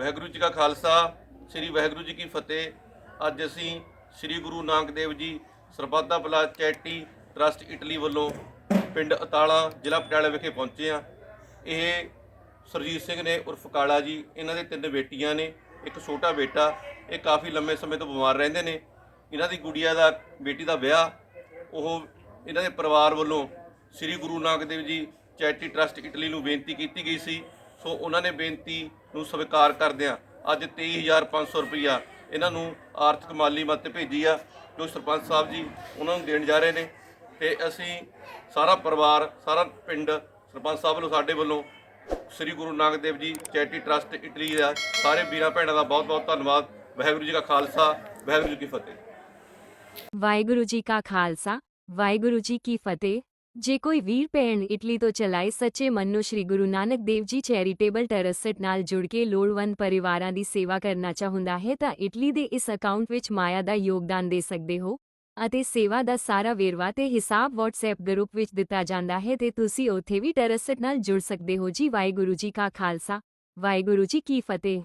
ਵਾਹਿਗੁਰੂ ਜੀ ਕਾ ਖਾਲਸਾ, ਸ੍ਰੀ ਵਾਹਿਗੁਰੂ ਜੀ ਕੀ ਫਤਿਹ। ਅੱਜ ਅਸੀਂ ਸ੍ਰੀ ਗੁਰੂ ਨਾਨਕ ਦੇਵ ਜੀ ਸਰਬੱਤਾ ਭਲਾ ਚੈਰਿਟੀ ਟਰਸਟ ਇਟਲੀ ਵੱਲੋਂ ਪਿੰਡ ਅਤਾਲਾ ਜ਼ਿਲ੍ਹਾ ਪਟਿਆਲਾ ਵਿਖੇ ਪਹੁੰਚੇ ਹਾਂ। ਇਹ ਸਰਜੀਤ ਸਿੰਘ ਨੇ ਉਰਫ ਕਾਲਾ ਜੀ, ਇਹਨਾਂ ਦੇ ਤਿੰਨ ਬੇਟੀਆਂ ਨੇ, ਇੱਕ ਛੋਟਾ ਬੇਟਾ, ਇਹ ਕਾਫੀ ਲੰਮੇ ਸਮੇਂ ਤੋਂ ਬਿਮਾਰ ਰਹਿੰਦੇ ਨੇ। ਇਹਨਾਂ ਦੀ ਗੁੜੀਆ ਦਾ, ਬੇਟੀ ਦਾ ਵਿਆਹ, ਉਹ ਇਹਨਾਂ ਦੇ ਪਰਿਵਾਰ ਵੱਲੋਂ ਸ੍ਰੀ Guru Nanak Dev ji charity trust Italy ਨੂੰ ਬੇਨਤੀ ਕੀਤੀ ਗਈ ਸੀ ਸੋ ਉਹਨਾਂ ਨੇ ਬੇਨਤੀ ਨੂੰ ਸਵੀਕਾਰ ਕਰਦਿਆਂ ਅੱਜ 23500 ਰੁਪਈਆ ਇਹਨਾਂ ਨੂੰ ਆਰਥਿਕ ਮਾਲੀ ਮਦਦ ਭੇਜੀ ਆ, ਜੋ ਸਰਪੰਚ ਸਾਹਿਬ ਜੀ ਉਹਨਾਂ ਨੂੰ ਦੇਣ ਜਾ ਰਹੇ ਨੇ। ਤੇ ਅਸੀਂ ਸਾਰਾ ਪਰਿਵਾਰ, ਸਾਰਾ ਪਿੰਡ ਸਰਪੰਚ ਸਾਹਿਬ ਵੱਲੋਂ ਸਾਡੇ ਵੱਲੋਂ ਸ੍ਰੀ Guru Nanak Dev ji charity trust Italy ਦਾ ਸਾਰੇ ਵੀਰਾਂ ਭੈਣਾਂ ਦਾ ਬਹੁਤ ਬਹੁਤ ਧੰਨਵਾਦ। ਵਾਹਿਗੁਰੂ ਜੀ ਕਾ ਖਾਲਸਾ, ਵਾਹਿਗੁਰੂ ਜੀ ਕੀ ਫਤਿਹ। ਵਾਹਿਗੁਰੂ ਜੀ ਕਾ ਖਾਲਸਾ, ਵਾਹਿਗੁਰੂ ਜੀ ਕੀ ਫਤਿਹ। ਜੇ ਕੋਈ ਵੀਰ ਭੈਣ ਇਟਲੀ ਤੋਂ ਚਲਾਏ ਸੱਚੇ ਮਨ ਨੂੰ ਸ੍ਰੀ ਗੁਰੂ ਨਾਨਕ ਦੇਵ ਜੀ ਚੈਰੀਟੇਬਲ ਟਰਸਟ ਨਾਲ ਜੁੜ ਕੇ ਲੋੜਵੰਦ ਪਰਿਵਾਰਾਂ ਦੀ ਸੇਵਾ ਕਰਨਾ ਚਾਹੁੰਦਾ ਹੈ ਤਾਂ ਇਟਲੀ ਦੇ ਇਸ ਅਕਾਊਂਟ ਵਿੱਚ ਮਾਇਆ ਦਾ ਯੋਗਦਾਨ ਦੇ ਸਕਦੇ ਹੋ ਅਤੇ ਸੇਵਾ ਦਾ ਸਾਰਾ ਵੇਰਵਾ ਤੇ ਹਿਸਾਬ WhatsApp ਗਰੁੱਪ ਵਿੱਚ ਦਿੱਤਾ ਜਾਂਦਾ ਹੈ ਤੇ ਤੁਸੀਂ ਉੱਥੇ ਵੀ ਟਰਸਟ ਨਾਲ ਜੁੜ ਸਕਦੇ ਹੋ ਜੀ ਵਾਹਿਗੁਰੂ ਜੀ ਕਾ ਖਾਲਸਾ ਵਾਹਿਗੁਰੂ ਜੀ ਕੀ ਫਤਿਹ।